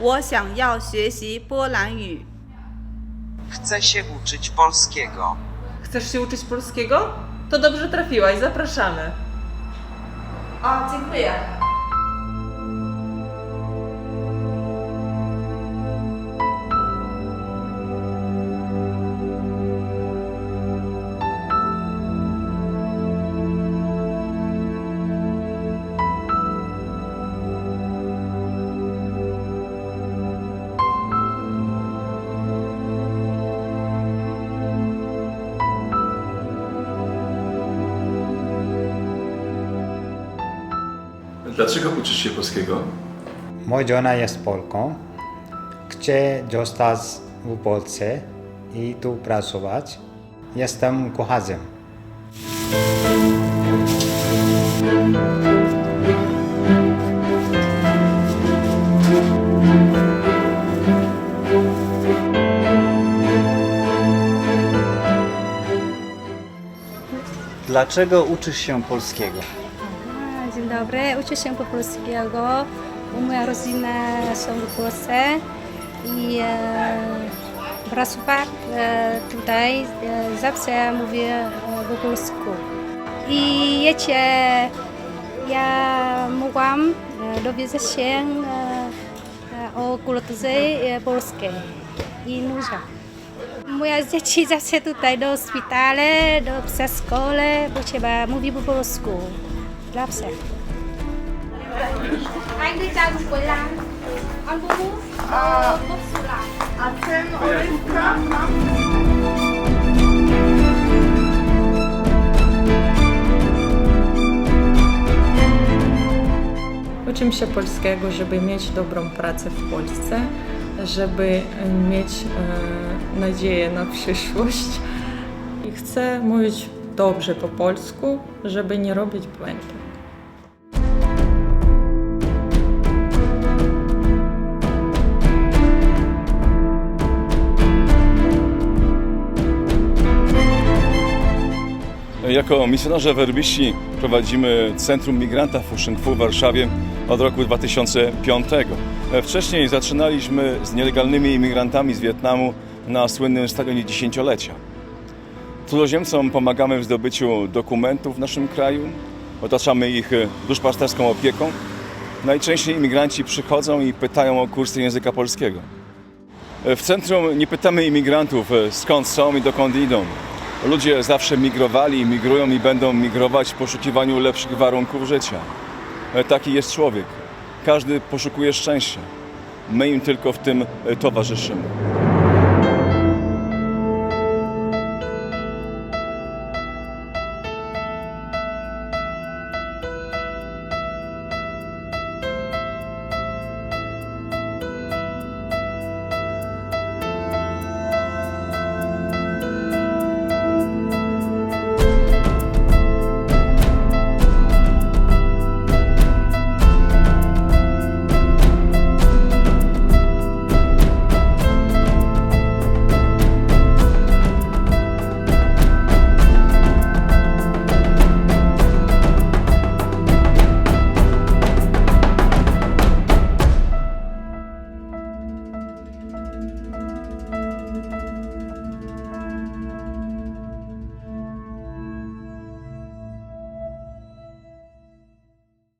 我想要学习波兰语。 Chcę się uczyć polskiego. Chcesz się uczyć polskiego? To dobrze trafiłaś, zapraszamy. A, dziękuję. Dlaczego uczysz się polskiego? Moja żona jest Polką. Chcę zostać w Polsce i tu pracować. Jestem kucharzem. Dlaczego uczysz się polskiego? Dobry, uczę się po polskiego. Moja rodzina są w Polsce i e, pracować e, tutaj e, zawsze mówię e, po polsku. I wiecie, ja mogłam e, dowiedzieć się e, e, o kulturze e, polskiej i nurza. Moje dzieci zawsze tutaj do szpitala, do przedszkola, bo trzeba mówić po polsku. Zawsze. Anh ra dùng quầy lang Ăn bố. Bố Ờ, bố sủ lại Uczymy się polskiego, żeby mieć dobrą pracę w Polsce, żeby mieć e, nadzieję na przyszłość. I chcę mówić dobrze po polsku, żeby nie robić błędów. Jako misjonarze werbiści prowadzimy Centrum Migranta Fushengfu w Warszawie od roku 2005. Wcześniej zaczynaliśmy z nielegalnymi imigrantami z Wietnamu na słynnym stadionie dziesięciolecia. Cudzoziemcom pomagamy w zdobyciu dokumentów w naszym kraju, otaczamy ich duszpasterską opieką. Najczęściej imigranci przychodzą i pytają o kursy języka polskiego. W centrum nie pytamy imigrantów skąd są i dokąd idą. Ludzie zawsze migrowali, migrują i będą migrować w poszukiwaniu lepszych warunków życia. Taki jest człowiek. Każdy poszukuje szczęścia. My im tylko w tym towarzyszymy.